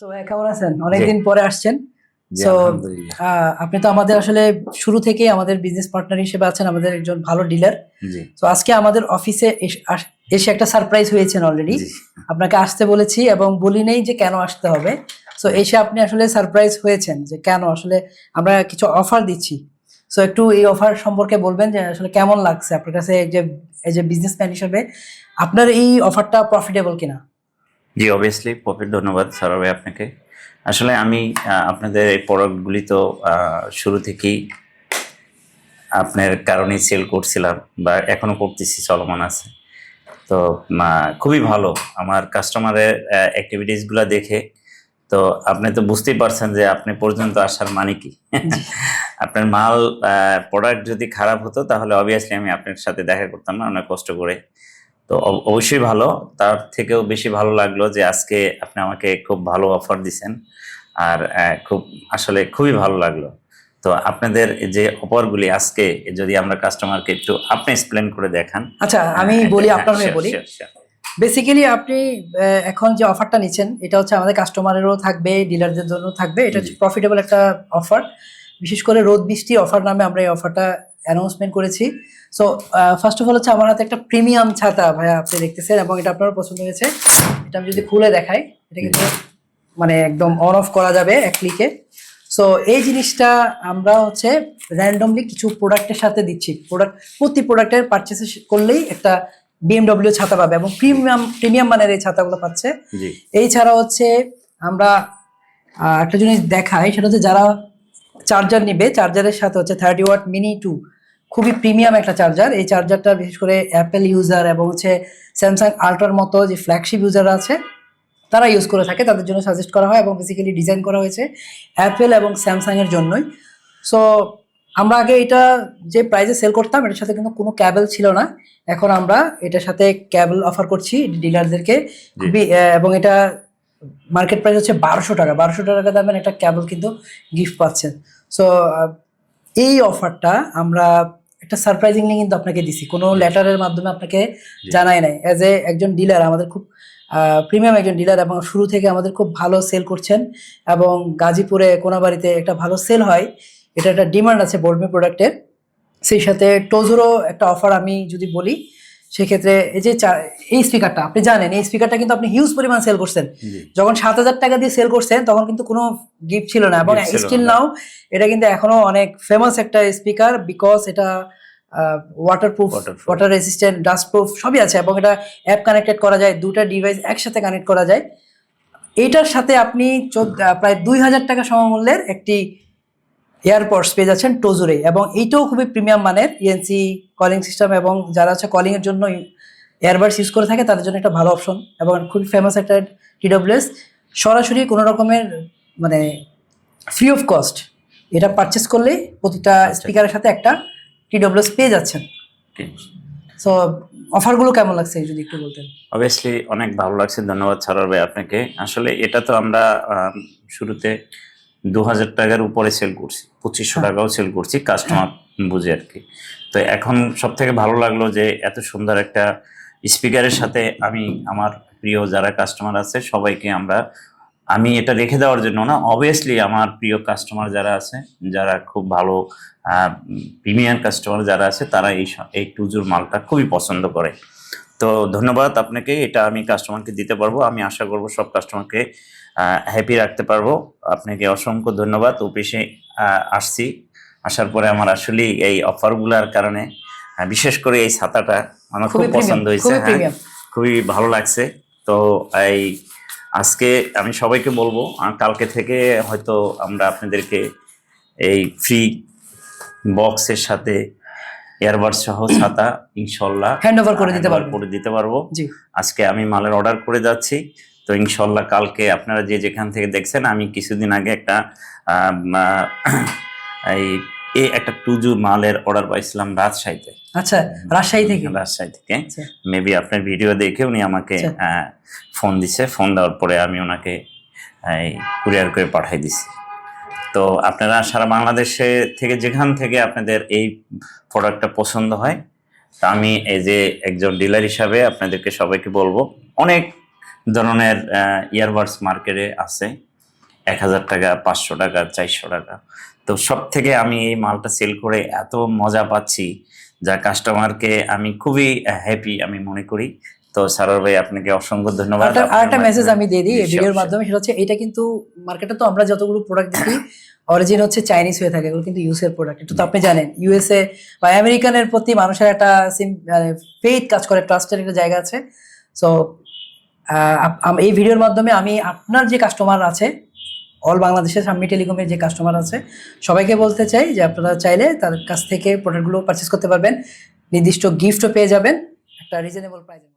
So কেমন আছেন? অনেকদিন পরে আসছেন। আহ, আপনি তো আমাদের আসলে শুরু থেকেই আমাদের বিজনেস পার্টনার হিসেবে আছেন আমাদের একজন ভালো ডিলার তো আজকে আমাদের অফিসে এসে একটা সারপ্রাইজ হয়েছেন অলরেডি আপনাকে আসতে বলেছি এবং বলি নেই যে কেন আসতে হবে। সো এসে আপনি আসলে সারপ্রাইজ হয়েছেন যে কেন আসলে আমরা কিছু অফার দিচ্ছি। সো একটু এই অফার সম্পর্কে বলবেন যে আসলে কেমন লাগছে আপনার কাছে যে এই যে বিজনেসম্যান হিসেবে। আপনার এই অফারটা প্রফিটেবল কিনা? জি অবভিয়াসলি প্রফিট ধন্যবাদ সারা ভাই আপনাকে। আসলে আমি আপনাদের এই প্রোডাক্টগুলি তো শুরু থেকেই আপনার কারণেই সেল করছিলাম বা এখনও করতেছি চলমান আছে। তো খুবই ভালো। আমার কাস্টমারের অ্যাক্টিভিটিসগুলো দেখে তো আপনি তো বুঝতেই পারছেন যে আপনি পর্যন্ত আসার মানে কি। আপনার মাল প্রোডাক্ট যদি খারাপ হতো তাহলে অবভিয়াসলি আমি আপনার সাথে দেখা করতাম না অনেক কষ্ট করে। তো অব- অবশ্যই ভালো। তার থেকেও বেশি ভালো লাগল যে আজকে আপনি আমাকে খুব ভালো অফার দিছেন। আর খুব আসলে খুবই ভালো লাগল। তো আপনাদের যে অফারগুলি আজকে যদি আমরা কাস্টমারকে একটু আপনি এক্সপ্লেন করে দেখান। আচ্ছা আমি হ্যাঁ, বলি হ্যাঁ, আপনার হয়ে বলি. বেসিক্যালি আপনি এখন যে অফারটা নিচ্ছেন এটা হচ্ছে আমাদের কাস্টমারেরও থাকবে ডিলারদের জন্য থাকবে। এটা জি। প্রফিটেবল একটা অফার বিশেষ করে রোদ বৃষ্টি অফার নামে আমরা এই অফারটা অ্যানাউন্সমেন্ট করেছি। সো ফার্স্ট অফ অল হচ্ছে আমার হাতে একটা প্রিমিয়াম ছাতা ভাইয়া আপনি দেখতেছেন এবং এটা আপনার পছন্দ হয়েছে। এটা আমি যদি খুলে দেখাই এটা কিন্তু মানে একদম অন অফ করা যাবে এক ক্লিকে সো এই জিনিসটা আমরা হচ্ছে র্যান্ডমলি কিছু প্রোডাক্টের সাথে দিচ্ছি। প্রোডাক্ট প্রতি প্রোডাক্টের পারচেস করলেই একটা বিএমডব্লিউ ছাতা পাবে এবং প্রিমিয়াম প্রিমিয়াম মানের এই ছাতাগুলো পাচ্ছে। জি। এই ছাড়া হচ্ছে আমরা একটা জিনিস দেখাই সেটা হচ্ছে যারা চার্জার নিবে চার্জারের সাথে হচ্ছে থার্টি ওয়াট মিনি টু খুবই প্রিমিয়াম একটা চার্জার এই চার্জারটা বিশেষ করে অ্যাপেল ইউজার এবং হচ্ছে স্যামসাং আল্ট্রার মতো যে ফ্ল্যাগশিপ ইউজার আছে তারা ইউজ করে থাকে। তাদের জন্য সাজেস্ট করা হয় এবং বেসিক্যালি ডিজাইন করা হয়েছে অ্যাপেল এবং স্যামসাং এর জন্যই। সো আমরা আগে এটা যে প্রাইসে সেল করতাম এটার সাথে কিন্তু কোনো ক্যাবেল ছিল না। এখন আমরা এটার সাথে ক্যাবেল অফার করছি ডিলারদেরকে খুবই এবং এটা মার্কেট প্রাইস হচ্ছে বারোশো টাকা। বারোশো টাকা দামের একটা ক্যাবেল কিন্তু গিফট পাচ্ছেন। সো এই অফারটা আমরা একটা সারপ্রাইজিংলি কিন্তু আপনাকে দিছি। কোনো লেটারের মাধ্যমে আপনাকে জানাই নাই। অ্যাজ এ একজন ডিলার আমাদের খুব প্রিমিয়াম একজন ডিলার এবং শুরু থেকে আমাদের খুব ভালো সেল করছেন এবং গাজীপুরে কোনাবাড়িতে একটা ভালো সেল হয়। এটা একটা ডিমান্ড আছে বোর্ডমি প্রোডাক্টের সেই সাথে টোজোরও একটা অফার আমি যদি বলি সেক্ষেত্রে এই যে এই স্পিকারটা আপনি জানেন এই স্পিকারটা কিন্তু আপনি হিউজ পরিমাণ সেল করছেন। যখন সাত হাজার টাকা দিয়ে সেল করছেন তখন কিন্তু কোনো গিফট ছিল না। এবং স্টিল নাও এটা কিন্তু এখনও অনেক ফেমাস একটা স্পিকার বিকজ এটা waterproof. Water resistant dust proof সবই আছে এবং এটা অ্যাপ কানেক্টেড করা যায় দুটা ডিভাইস একসাথে কানেক্ট করা যায়। এটার সাথে আপনি চোদ্দ প্রায় দুই হাজার টাকা সমমূল্যের একটি এয়ারপডস পেয়ে যাচ্ছেন টোজুরে এবং এইটাও খুবই প্রিমিয়াম মানের ইএনসি কলিং সিস্টেম এবং যারা হচ্ছে কলিং এর জন্য এয়ারবাডস ইউজ করে থাকে তাদের জন্য একটা ভালো অপশন এবং খুবই ফেমাস একটা টিডব্লিউএস সরাসরি কোনো রকমের মানে ফ্রি অফ কস্ট এটা পারচেস করলে প্রতিটা স্পিকারের সাথে একটা টিডব্লিউএস পেয়ে যাচ্ছেন। সো অফারগুলো কেমন লাগছে যদি একটু বলতেন? অবভিয়াসলি অনেক ভালো লাগছে ধন্যবাদ ছাড়ার ভাই আপনাকে। আসলে এটা তো আমরা শুরুতে দু হাজার টাকার উপরে সেল করছি পঁচিশশো হ্যাঁ। টাকাও সেল করছি কাস্টমার বুঝে আর কি তো এখন সব থেকে ভালো লাগল যে এত সুন্দর একটা স্পিকারের সাথে আমি আমার প্রিয় যারা কাস্টমার আছে সবাইকে আমরা আমি এটা রেখে দেওয়ার জন্য না অবভিয়াসলি আমার প্রিয় কাস্টমার যারা আছে যারা খুব ভালো প্রিমিয়ার কাস্টমার যারা আছে তারা এই এই টুজুর মালটা খুবই পছন্দ করে তো ধন্যবাদ আপনাকে এটা আমি কাস্টমারকে দিতে পারব আমি আশা করব সব কাস্টমারকে হ্যাপি রাখতে পারব। আপনাকে অসংখ্য ধন্যবাদ অফিসে আসছি। আসার পরে আমার আসলে এই অফারগুলোর কারণে বিশেষ করে এই ছাতাটা আমার খুব পছন্দ হয়েছে খুবই হ্যাঁ খুবই ভালো লাগছে। তো এই আজকে আমি সবাইকে বলব আর কালকে থেকে হয়তো আমরা আপনাদেরকে এই ফ্রি বক্সের সাথে এয়ারবাড সহ ছাতা ইনশাল্লাহ হ্যান্ড ওভার করে দিতে পারব। করে দিতে পারব। জি। আজকে আমি মালের অর্ডার করে যাচ্ছি। তো ইনশাল্লাহ কালকে আপনারা যে যেখান থেকে দেখছেন আমি কিছুদিন আগে একটা এই এই একটা টুজু মালের অর্ডার পাইছিলাম রাজশাহীতে। আচ্ছা রাজশাহী থেকে? রাজশাহী থেকে। আচ্ছা। মেবি আপনার ভিডিও দেখে উনি আমাকে আচ্ছা। ফোন দিছে। ফোন দেওয়ার পরে আমি ওনাকে কুরিয়ার করে পাঠাই দিছি। তো আপনারা সারা বাংলাদেশে থেকে যেখান থেকে আপনাদের এই প্রোডাক্টটা পছন্দ হয়, তা আমি এই যে একজন ডিলার হিসাবে আপনাদেরকে সবাইকে বলব, অনেক ধরনের ইয়ারবাডস মার্কেটে আছে। এক হাজার টাকা, পাঁচশো টাকা, চারশো টাকা। তো সব থেকে আমি এই মালটা সেল করে এত মজা পাচ্ছি, যা কাস্টমারকে আমি খুবই হ্যাপি আমি মনে করি। তো সারোয়ার ভাই আপনাকে অসংখ্য ধন্যবাদ। আপনার আরেকটা মেসেজ আমি দিয়ে দিই ভিডিওর মাধ্যমে সেটা হচ্ছে এটা কিন্তু মার্কেটে তো আমরা যতগুলো প্রোডাক্ট দেখি অরিজিন হচ্ছে চাইনিজ হয়ে থাকে এগুলো কিন্তু ইউএস এর প্রোডাক্ট এটা তো আপনি জানেন ইউএসএ বা আমেরিকানের প্রতি মানুষের একটা ফেথ কাজ করে ট্রাস্টের একটা জায়গা আছে। সো এই ভিডিওর মাধ্যমে আমি আপনার যে কাস্টমার আছে অল বাংলাদেশের সাম্মি টেলিকমের যে কাস্টমার আছে সবাইকে বলতে চাই যে আপনারা চাইলে তার কাছ থেকে প্রোডাক্টগুলো পারচেস করতে পারবেন। নির্দিষ্ট গিফটও পেয়ে যাবেন একটা রিজনেবল প্রাইসে